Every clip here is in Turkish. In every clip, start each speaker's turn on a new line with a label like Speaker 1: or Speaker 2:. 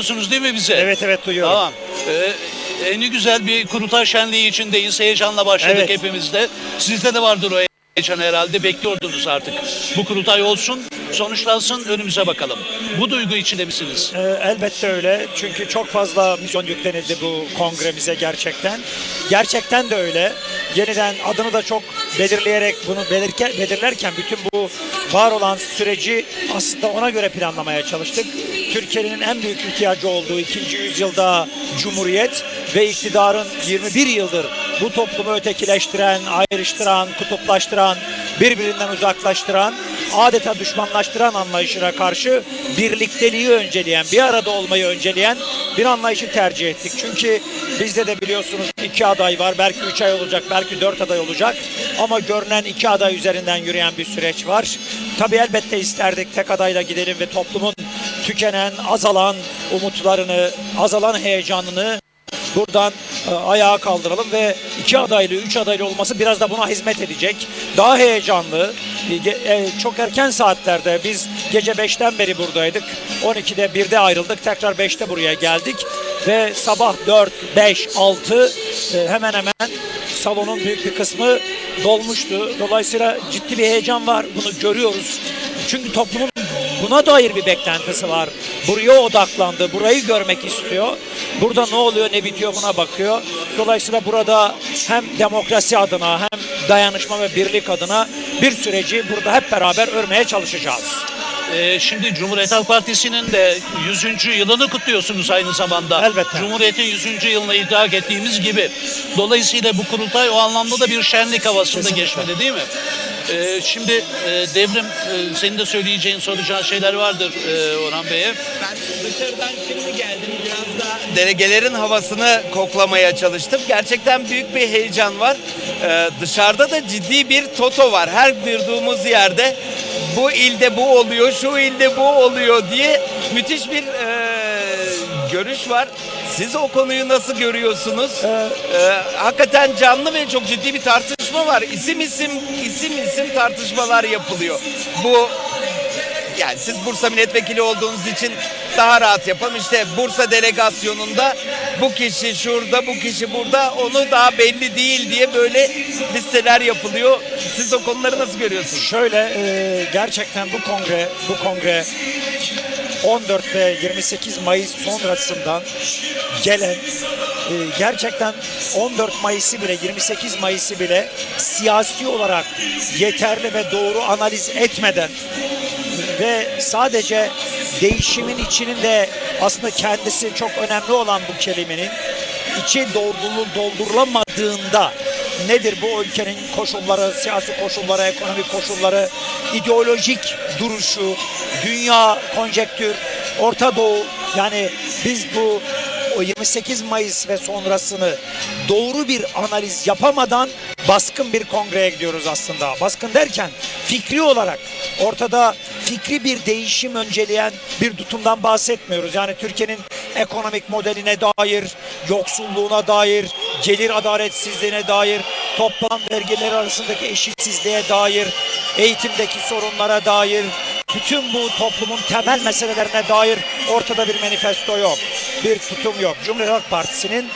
Speaker 1: duyuyorsunuz değil mi bizi?
Speaker 2: Evet evet duyuyorum.
Speaker 1: Tamam. Ee, en güzel bir kurultay şenliği içindeyiz. Heyecanla başladık
Speaker 2: Evet.
Speaker 1: hepimiz de. Sizde de vardır o heyecan herhalde. Bekliyordunuz artık. Bu kurultay olsun, sonuçlansın, önümüze bakalım. Bu duygu içinde misiniz?
Speaker 2: Ee, elbette öyle. Çünkü çok fazla misyon yüklenildi bu kongremize gerçekten. Gerçekten de öyle. Yeniden adını da çok belirleyerek bunu belirke, belirlerken bütün bu var olan süreci aslında ona göre planlamaya çalıştık. Türkiye'nin en büyük ihtiyacı olduğu ikinci yüzyılda Cumhuriyet ve iktidarın 21 yıldır bu toplumu ötekileştiren, ayrıştıran, kutuplaştıran, birbirinden uzaklaştıran, adeta düşmanlaştıran anlayışına karşı birlikteliği önceleyen, bir arada olmayı önceleyen bir anlayışı tercih ettik. Çünkü bizde de biliyorsunuz iki aday var. Belki üç ay olacak, belki dört aday olacak. Ama görünen iki aday üzerinden yürüyen bir süreç var. Tabii elbette isterdik tek adayla gidelim ve toplumun tükenen, azalan umutlarını, azalan heyecanını buradan e, ayağa kaldıralım ve iki adaylı, üç adaylı olması biraz da buna hizmet edecek. Daha heyecanlı, e, e, çok erken saatlerde biz gece 5'ten beri buradaydık. 12'de 1'de ayrıldık. Tekrar 5'te buraya geldik. Ve sabah 4, 5, 6 e, hemen hemen salonun büyük bir kısmı dolmuştu. Dolayısıyla ciddi bir heyecan var. Bunu görüyoruz. Çünkü toplumun buna dair bir beklentisi var. Buraya odaklandı, burayı görmek istiyor. Burada ne oluyor, ne bitiyor buna bakıyor. Dolayısıyla burada hem demokrasi adına hem dayanışma ve birlik adına bir süreci burada hep beraber örmeye çalışacağız.
Speaker 1: Ee, şimdi Cumhuriyet Halk Partisi'nin de 100. yılını kutluyorsunuz aynı zamanda.
Speaker 2: Elbette.
Speaker 1: Cumhuriyet'in 100. yılını idrak ettiğimiz gibi. Dolayısıyla bu kurultay o anlamda da bir şenlik havasında
Speaker 2: Kesinlikle.
Speaker 1: geçmeli değil mi? Ee, şimdi e, Devrim e, senin de söyleyeceğin, soracağın şeyler vardır e, Orhan Bey'e.
Speaker 3: Ben dışarıdan şimdi geldim. Biraz da delegelerin havasını koklamaya çalıştım. Gerçekten büyük bir heyecan var. Ee, dışarıda da ciddi bir toto var. Her durduğumuz yerde bu ilde bu oluyor, şu ilde bu oluyor diye müthiş bir e, görüş var. Siz o konuyu nasıl görüyorsunuz? Ee, hakikaten canlı ve çok ciddi bir tartışma var. İsim isim isim isim tartışmalar yapılıyor. Bu yani siz Bursa milletvekili olduğunuz için daha rahat yapalım. İşte Bursa delegasyonunda bu kişi şurada, bu kişi burada, onu daha belli değil diye böyle listeler yapılıyor. Siz o konuları nasıl görüyorsunuz?
Speaker 2: Şöyle e, gerçekten bu kongre bu kongre 14 ve 28 Mayıs sonrasından gelen e, gerçekten 14 Mayıs'ı bile 28 Mayıs'ı bile siyasi olarak yeterli ve doğru analiz etmeden ve sadece değişimin içinin de aslında kendisi çok önemli olan bu kelimenin içi doldurul, doldurulamadığında nedir bu ülkenin koşulları, siyasi koşulları, ekonomik koşulları, ideolojik duruşu, dünya konjektür, Orta Doğu yani biz bu 28 Mayıs ve sonrasını doğru bir analiz yapamadan baskın bir kongreye gidiyoruz aslında. Baskın derken fikri olarak ortada fikri bir değişim önceleyen bir tutumdan bahsetmiyoruz. Yani Türkiye'nin ekonomik modeline dair, yoksulluğuna dair, gelir adaletsizliğine dair, toplam vergiler arasındaki eşitsizliğe dair, eğitimdeki sorunlara dair, bütün bu toplumun temel meselelerine dair ortada bir manifesto yok. Bir tutum yok. Cumhuriyet Halk Partisi'nin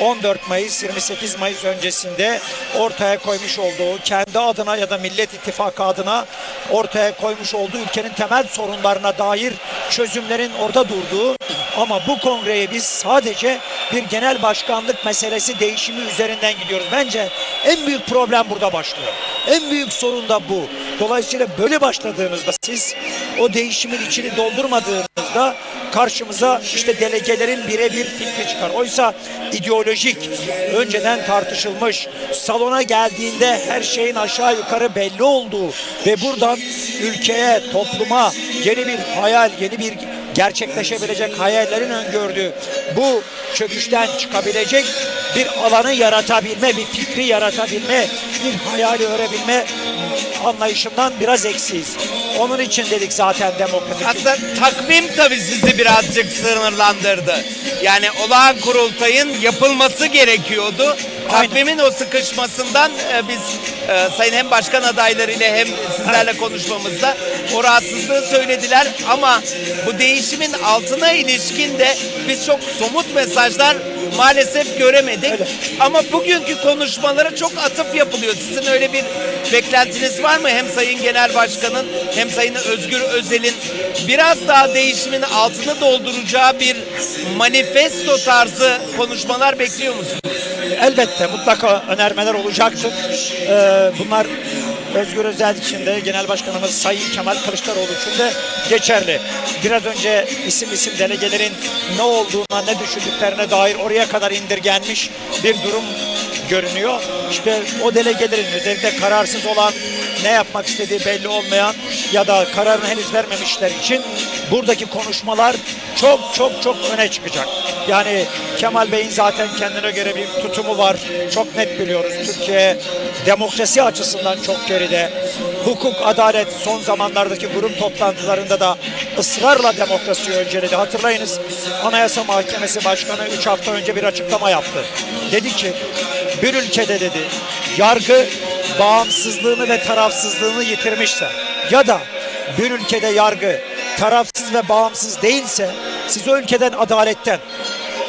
Speaker 2: 14 Mayıs 28 Mayıs öncesinde ortaya koymuş olduğu kendi adına ya da Millet İttifakı adına ortaya koymuş olduğu ülkenin temel sorunlarına dair çözümlerin orada durduğu ama bu kongreye biz sadece bir genel başkanlık meselesi değişimi üzerinden gidiyoruz. Bence en büyük problem burada başlıyor. En büyük sorun da bu. Dolayısıyla böyle başladığınızda siz o değişimin içini doldurmadığınızda karşımıza işte delegelerin birebir fikri çıkar. Oysa ideolojik, önceden tartışılmış, salona geldiğinde her şeyin aşağı yukarı belli olduğu ve buradan ülkeye, topluma yeni bir hayal, yeni bir gerçekleşebilecek hayallerin öngördüğü bu çöküşten çıkabilecek bir alanı yaratabilme, bir fikri yaratabilme, bir hayali örebilme anlayışından biraz eksiyiz. Onun için dedik zaten demokratik.
Speaker 3: Hatta takvim tabii sizi birazcık sınırlandırdı. Yani olağan kurultayın yapılması gerekiyordu.
Speaker 2: Aynen.
Speaker 3: takvimin o sıkışmasından e, biz e, sayın hem başkan adaylarıyla hem sizlerle konuşmamızda o rahatsızlığı söylediler ama bu değişimin altına ilişkin de biz çok somut mesajlar maalesef göremedik.
Speaker 2: Öyle.
Speaker 3: Ama bugünkü konuşmalara çok atıf yapılıyor. Sizin öyle bir beklentiniz var mı? Hem Sayın Genel Başkan'ın hem Sayın Özgür Özel'in biraz daha değişimin altını dolduracağı bir manifesto tarzı konuşmalar bekliyor musunuz?
Speaker 2: Elbette mutlaka önermeler olacaktır. Ee, bunlar Özgür Özel için de Genel Başkanımız Sayın Kemal Kılıçdaroğlu için de geçerli. Biraz önce isim isim delegelerin ne olduğuna ne düşündüklerine dair oraya kadar indirgenmiş bir durum görünüyor. İşte o delegelerin özellikle kararsız olan ne yapmak istediği belli olmayan ya da kararını henüz vermemişler için buradaki konuşmalar çok çok çok öne çıkacak. Yani Kemal Bey'in zaten kendine göre bir tutumu var. Çok net biliyoruz. Türkiye demokrasi açısından çok geride. Hukuk, adalet son zamanlardaki grup toplantılarında da ısrarla demokrasiyi önceledi. Hatırlayınız Anayasa Mahkemesi Başkanı 3 hafta önce bir açıklama yaptı. Dedi ki bir ülkede dedi yargı bağımsızlığını ve tarafsızlığını yitirmişse ya da bir ülkede yargı tarafsız ve bağımsız değilse siz o ülkeden adaletten,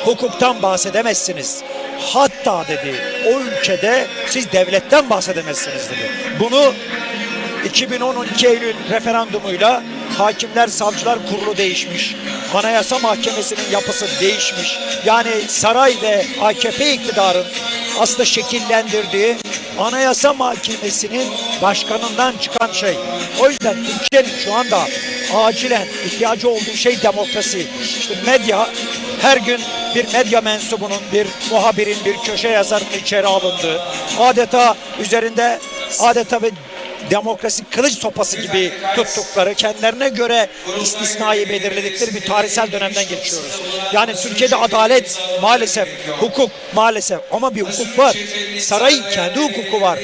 Speaker 2: hukuktan bahsedemezsiniz. Hatta dedi o ülkede siz devletten bahsedemezsiniz dedi. Bunu 2012 Eylül referandumuyla Hakimler Savcılar Kurulu değişmiş. Anayasa Mahkemesi'nin yapısı değişmiş. Yani saray ve AKP iktidarın aslında şekillendirdiği Anayasa Mahkemesi'nin başkanından çıkan şey. O yüzden Türkiye'nin şu anda acilen ihtiyacı olduğu şey demokrasi. İşte medya her gün bir medya mensubunun, bir muhabirin, bir köşe yazarının içeri alındığı, adeta üzerinde adeta bir demokrasi kılıç sopası gibi tuttukları, kendilerine göre istisnayı belirledikleri bir tarihsel dönemden geçiyoruz. Yani Türkiye'de adalet maalesef, hukuk maalesef ama bir hukuk var. Sarayın kendi hukuku var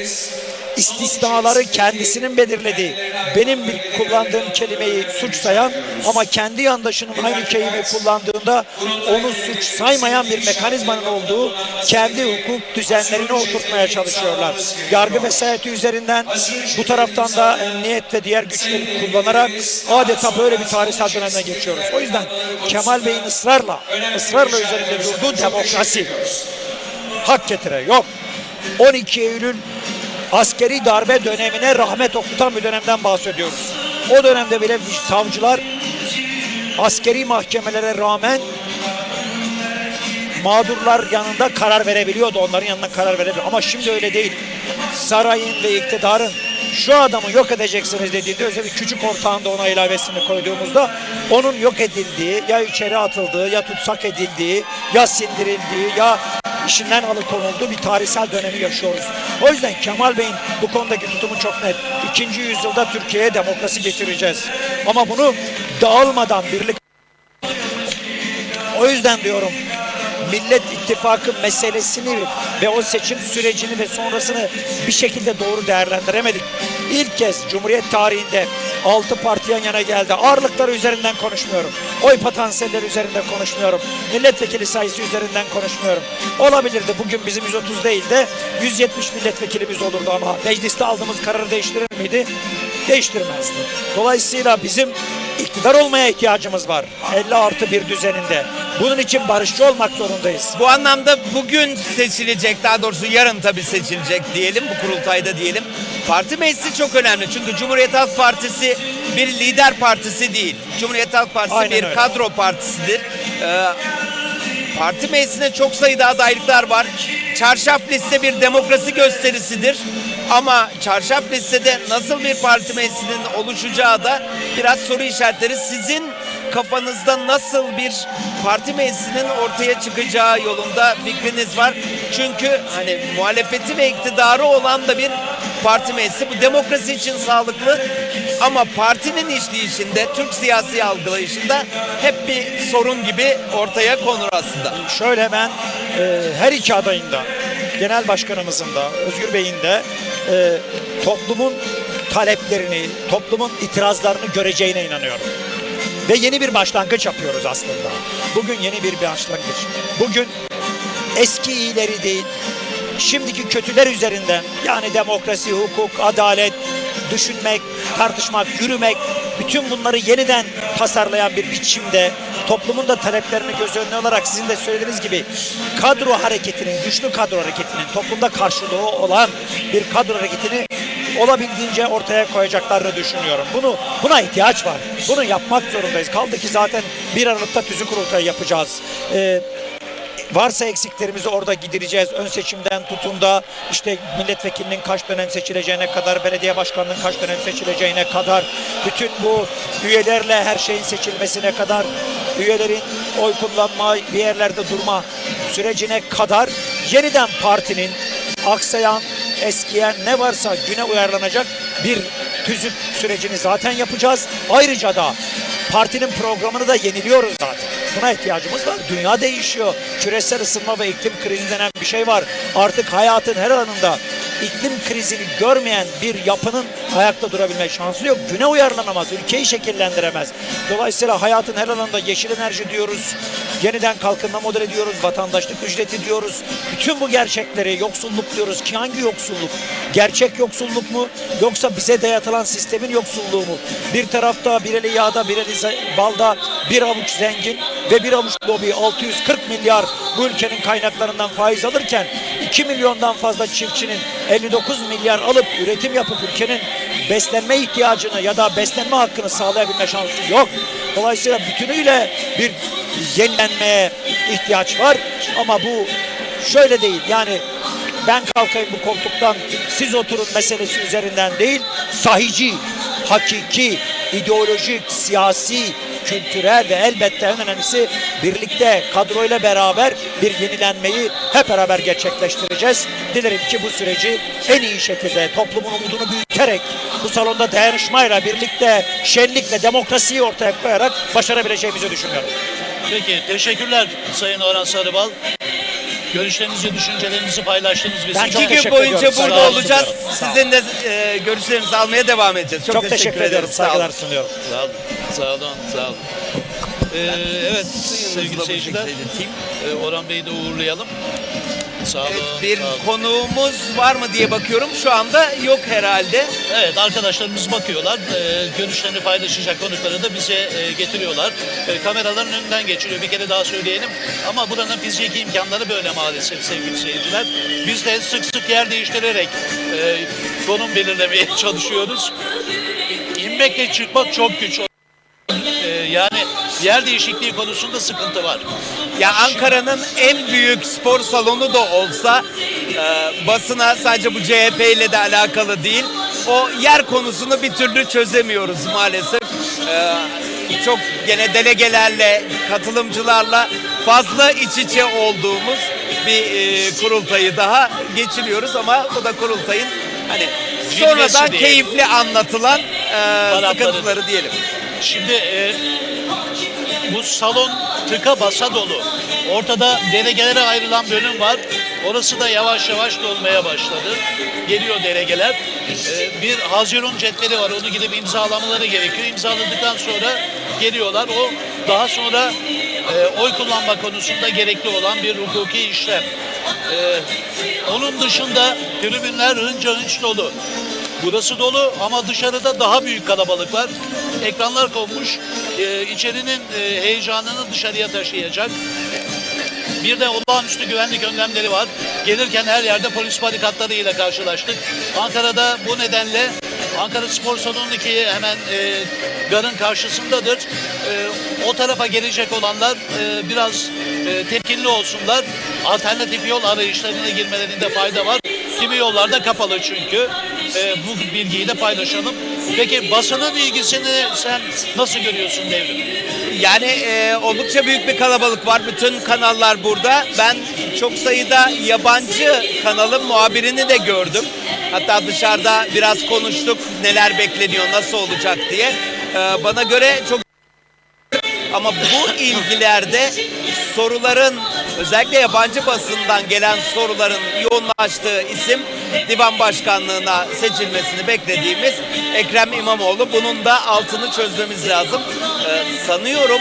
Speaker 2: istisnaları kendisinin belirlediği, benim bir kullandığım kelimeyi suç sayan ama kendi yandaşının aynı kelimeyi kullandığında onu suç saymayan bir mekanizmanın olduğu kendi hukuk düzenlerini oturtmaya çalışıyorlar. Yargı vesayeti üzerinden bu taraftan da emniyet ve diğer güçleri kullanarak adeta böyle bir tarihsel dönemden geçiyoruz. O yüzden Kemal Bey'in ısrarla, ısrarla üzerinde durduğu demokrasi hak getire yok. 12 Eylül askeri darbe dönemine rahmet okutan bir dönemden bahsediyoruz. O dönemde bile savcılar askeri mahkemelere rağmen mağdurlar yanında karar verebiliyordu. Onların yanında karar verebiliyor. Ama şimdi öyle değil. Sarayın ve iktidarın şu adamı yok edeceksiniz dediğinde özellikle küçük ortağında ona ilavesini koyduğumuzda onun yok edildiği ya içeri atıldığı ya tutsak edildiği ya sindirildiği ya işinden alıkonulduğu bir tarihsel dönemi yaşıyoruz. O yüzden Kemal Bey'in bu konudaki tutumu çok net. İkinci yüzyılda Türkiye'ye demokrasi getireceğiz. Ama bunu dağılmadan birlik o yüzden diyorum Millet İttifakı meselesini ve o seçim sürecini ve sonrasını bir şekilde doğru değerlendiremedik. İlk kez Cumhuriyet tarihinde altı parti yan yana geldi. Ağırlıkları üzerinden konuşmuyorum. Oy potansiyelleri üzerinde konuşmuyorum. Milletvekili sayısı üzerinden konuşmuyorum. Olabilirdi bugün bizim 130 değil de 170 milletvekilimiz olurdu ama mecliste aldığımız kararı değiştirir miydi? Değiştirmezdi. Dolayısıyla bizim iktidar olmaya ihtiyacımız var. 50 artı bir düzeninde. Bunun için barışçı olmak zorundayız.
Speaker 3: Bu anlamda bugün seçilecek, daha doğrusu yarın tabii seçilecek diyelim, bu kurultayda diyelim. Parti meclisi çok önemli çünkü Cumhuriyet Halk Partisi bir lider partisi değil. Cumhuriyet Halk Partisi
Speaker 2: Aynen
Speaker 3: bir
Speaker 2: öyle.
Speaker 3: kadro partisidir. Ee, parti meclisine çok sayıda adaylıklar var. Çarşaf liste bir demokrasi gösterisidir. Ama çarşaf listede nasıl bir parti meclisinin oluşacağı da biraz soru işaretleri. Sizin kafanızda nasıl bir parti meclisinin ortaya çıkacağı yolunda fikriniz var. Çünkü hani muhalefeti ve iktidarı olan da bir parti meclisi. Bu demokrasi için sağlıklı ama partinin işleyişinde, Türk siyasi algılayışında hep bir sorun gibi ortaya konur aslında.
Speaker 2: Şöyle ben e, her iki adayın da genel başkanımızın da Özgür Bey'in de e, toplumun taleplerini, toplumun itirazlarını göreceğine inanıyorum. Ve yeni bir başlangıç yapıyoruz aslında. Bugün yeni bir başlangıç. Bugün eski iyileri değil, şimdiki kötüler üzerinden yani demokrasi, hukuk, adalet, düşünmek, tartışmak, yürümek bütün bunları yeniden tasarlayan bir biçimde toplumun da taleplerini göz önüne alarak sizin de söylediğiniz gibi kadro hareketinin, güçlü kadro hareketinin toplumda karşılığı olan bir kadro hareketini olabildiğince ortaya koyacaklarını düşünüyorum. Bunu buna ihtiyaç var. Bunu yapmak zorundayız. Kaldı ki zaten 1 Aralık'ta tüzük kurultayı yapacağız. Ee, varsa eksiklerimizi orada gidereceğiz. Ön seçimden tutun da işte milletvekilinin kaç dönem seçileceğine kadar, belediye başkanının kaç dönem seçileceğine kadar, bütün bu üyelerle her şeyin seçilmesine kadar, üyelerin oy kullanma, bir yerlerde durma sürecine kadar yeniden partinin aksayan, eskiyen ne varsa güne uyarlanacak bir tüzük sürecini zaten yapacağız. Ayrıca da partinin programını da yeniliyoruz zaten. Buna ihtiyacımız var. Dünya değişiyor. Küresel ısınma ve iklim krizi denen bir şey var. Artık hayatın her alanında iklim krizini görmeyen bir yapının ayakta durabilme şansı yok. Güne uyarlanamaz, ülkeyi şekillendiremez. Dolayısıyla hayatın her alanında yeşil enerji diyoruz, yeniden kalkınma modeli diyoruz, vatandaşlık ücreti diyoruz. Bütün bu gerçekleri yoksulluk diyoruz ki hangi yoksulluk? Gerçek yoksulluk mu yoksa bize dayatılan sistemin yoksulluğu mu? Bir tarafta bir eli yağda bir eli balda bir avuç zengin ve bir avuç lobi 640 milyar bu ülkenin kaynaklarından faiz alırken 2 milyondan fazla çiftçinin 59 milyar alıp üretim yapıp ülkenin beslenme ihtiyacını ya da beslenme hakkını sağlayabilme şansı yok. Dolayısıyla bütünüyle bir yenilenmeye ihtiyaç var ama bu şöyle değil yani ben kalkayım bu koltuktan siz oturun meselesi üzerinden değil sahici, hakiki, ideolojik, siyasi, kültürel ve elbette en önemlisi birlikte kadroyla beraber bir yenilenmeyi hep beraber gerçekleştireceğiz. Dilerim ki bu süreci en iyi şekilde toplumun umudunu büyüterek bu salonda dayanışmayla birlikte şenlikle demokrasiyi ortaya koyarak başarabileceğimizi düşünüyorum.
Speaker 1: Peki teşekkürler Sayın Orhan Sarıbal. Görüşlerinizi, düşüncelerinizi paylaştınız bizimle.
Speaker 2: Ben çok
Speaker 3: İki gün
Speaker 2: teşekkür
Speaker 3: boyunca
Speaker 2: ediyorum.
Speaker 3: burada olacağız. Sizin de e, görüşlerinizi almaya devam edeceğiz. Çok,
Speaker 2: Çok, teşekkür, ediyorum.
Speaker 3: Sağ olun.
Speaker 2: Saygılar sunuyorum.
Speaker 1: Sağ olun, sağ olun, sağ olun. Ee, evet sevgili seyirciler,
Speaker 3: şekilde ileteyim.
Speaker 1: e, Orhan Bey'i de uğurlayalım. Sağ olun,
Speaker 3: Evet, bir
Speaker 1: sağ olun.
Speaker 3: konuğumuz var mı diye bakıyorum. Şu anda yok herhalde.
Speaker 1: Evet arkadaşlarımız bakıyorlar. Ee, görüşlerini paylaşacak konukları da bize e, getiriyorlar. E, kameraların önünden geçiriyor. Bir kere daha söyleyelim. Ama buranın fiziki imkanları böyle maalesef sevgili seyirciler. Biz de sık sık yer değiştirerek e, konum belirlemeye çalışıyoruz. İnmekle çıkmak çok güç. Yer değişikliği konusunda sıkıntı var.
Speaker 3: Ya Ankara'nın en büyük spor salonu da olsa e, basına sadece bu CHP ile de alakalı değil. O yer konusunu bir türlü çözemiyoruz maalesef. E, çok gene delegelerle, katılımcılarla fazla iç içe olduğumuz bir e, kurultayı daha geçiriyoruz ama bu da kurultayın hani sonradan
Speaker 1: diyelim.
Speaker 3: keyifli anlatılan e, sıkıntıları diyelim.
Speaker 1: Şimdi e, bu salon tıka basa dolu. Ortada delegelere ayrılan bölüm var. Orası da yavaş yavaş dolmaya başladı. Geliyor delegeler. E, bir Haziran cetveli var. Onu gidip imzalamaları gerekiyor. İmzaladıktan sonra geliyorlar. O daha sonra e, oy kullanma konusunda gerekli olan bir hukuki işlem. E, onun dışında tribünler hınca hınç dolu. Burası dolu ama dışarıda daha büyük kalabalık var. Ekranlar konmuş. Ee, içerinin e, heyecanını dışarıya taşıyacak. Bir de olağanüstü güvenlik önlemleri var. Gelirken her yerde polis barikatlarıyla karşılaştık. Ankara'da bu nedenle Ankara Spor Salonu ki hemen e, garın karşısındadır. E, o tarafa gelecek olanlar e, biraz e, tepkili olsunlar. Alternatif yol arayışlarına girmelerinde fayda var. Kimi yollarda kapalı çünkü. E, bu bilgiyi de paylaşalım. Peki basının ilgisini sen nasıl görüyorsun Devrim?
Speaker 3: Yani e, oldukça büyük bir kalabalık var. Bütün kanallar burada. Ben çok sayıda yabancı kanalın muhabirini de gördüm. Hatta dışarıda biraz konuştuk neler bekleniyor, nasıl olacak diye. E, bana göre çok ama bu ilgilerde soruların özellikle yabancı basından gelen soruların yoğunlaştığı isim divan başkanlığına seçilmesini beklediğimiz Ekrem İmamoğlu. Bunun da altını çözmemiz lazım. Ee, sanıyorum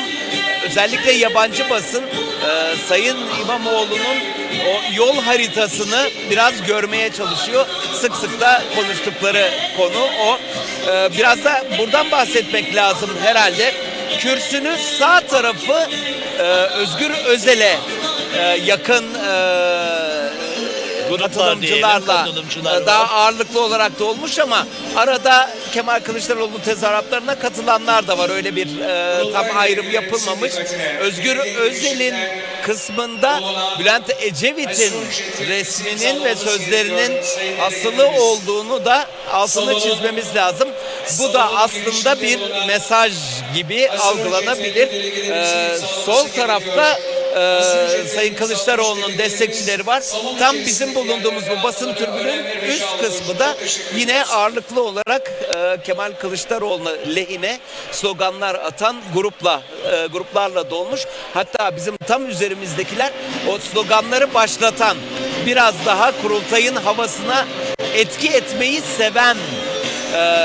Speaker 3: özellikle yabancı basın e, Sayın İmamoğlu'nun o yol haritasını biraz görmeye çalışıyor. Sık sık da konuştukları konu o. E, biraz da buradan bahsetmek lazım herhalde. Kürsünün sağ tarafı e, Özgür Özel'e e, yakın e,
Speaker 1: diyelim,
Speaker 3: katılımcılarla
Speaker 1: katılımcılar
Speaker 3: e, daha
Speaker 1: var.
Speaker 3: ağırlıklı olarak da olmuş ama arada Kemal Kılıçdaroğlu tezahüratlarına katılanlar da var. Öyle bir e, tam ayrım yapılmamış. Özgür Özel'in kısmında Bülent Ecevit'in resminin ve sözlerinin asılı olduğunu da altını çizmemiz lazım. Bu da aslında bir mesaj gibi algılanabilir. E, sol tarafta e, Sayın Kılıçdaroğlu'nun destekçileri var. Tam bizim bulunduğumuz bu basın tribünün üst kısmı da yine ağırlıklı olarak e, Kemal Kılıçdaroğlu'na lehine sloganlar atan grupla e, gruplarla dolmuş. Hatta bizim tam üzerimizdekiler o sloganları başlatan biraz daha kurultayın havasına etki etmeyi seven e,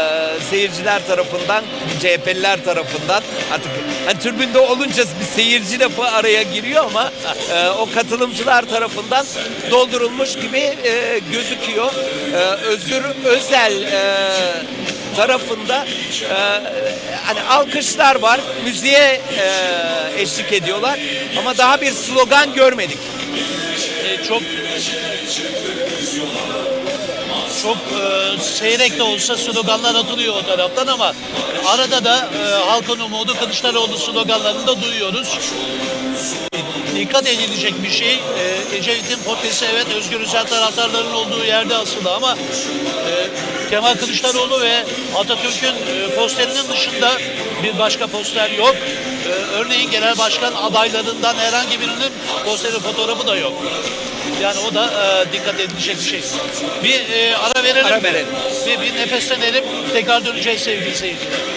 Speaker 3: seyirciler tarafından, CHP'liler tarafından artık hani tribünde olunca bir seyirci lafı araya giriyor ama e, o katılımcılar tarafından doldurulmuş gibi e, gözüküyor. E, Özgür Özel e, tarafında e, hani alkışlar var, müziğe e, eşlik ediyorlar ama daha bir slogan görmedik.
Speaker 1: E, çok çok e, seyrek de olsa sloganlar atılıyor o taraftan ama arada da e, halkın umudu Kılıçdaroğlu sloganlarını da duyuyoruz. Dikkat edilecek bir şey. E, Ecevit'in portresi evet Özgür Özel taraftarlarının olduğu yerde asılı ama e, Kemal Kılıçdaroğlu ve Atatürk'ün e, posterinin dışında bir başka poster yok. E, örneğin genel başkan adaylarından herhangi birinin posteri fotoğrafı da yok. Yani o da e, dikkat edilecek bir şey. Bir e, ara verelim.
Speaker 3: Ara verelim.
Speaker 1: Bir, bir nefeslenelim. Tekrar döneceğiz sevgili seyirciler.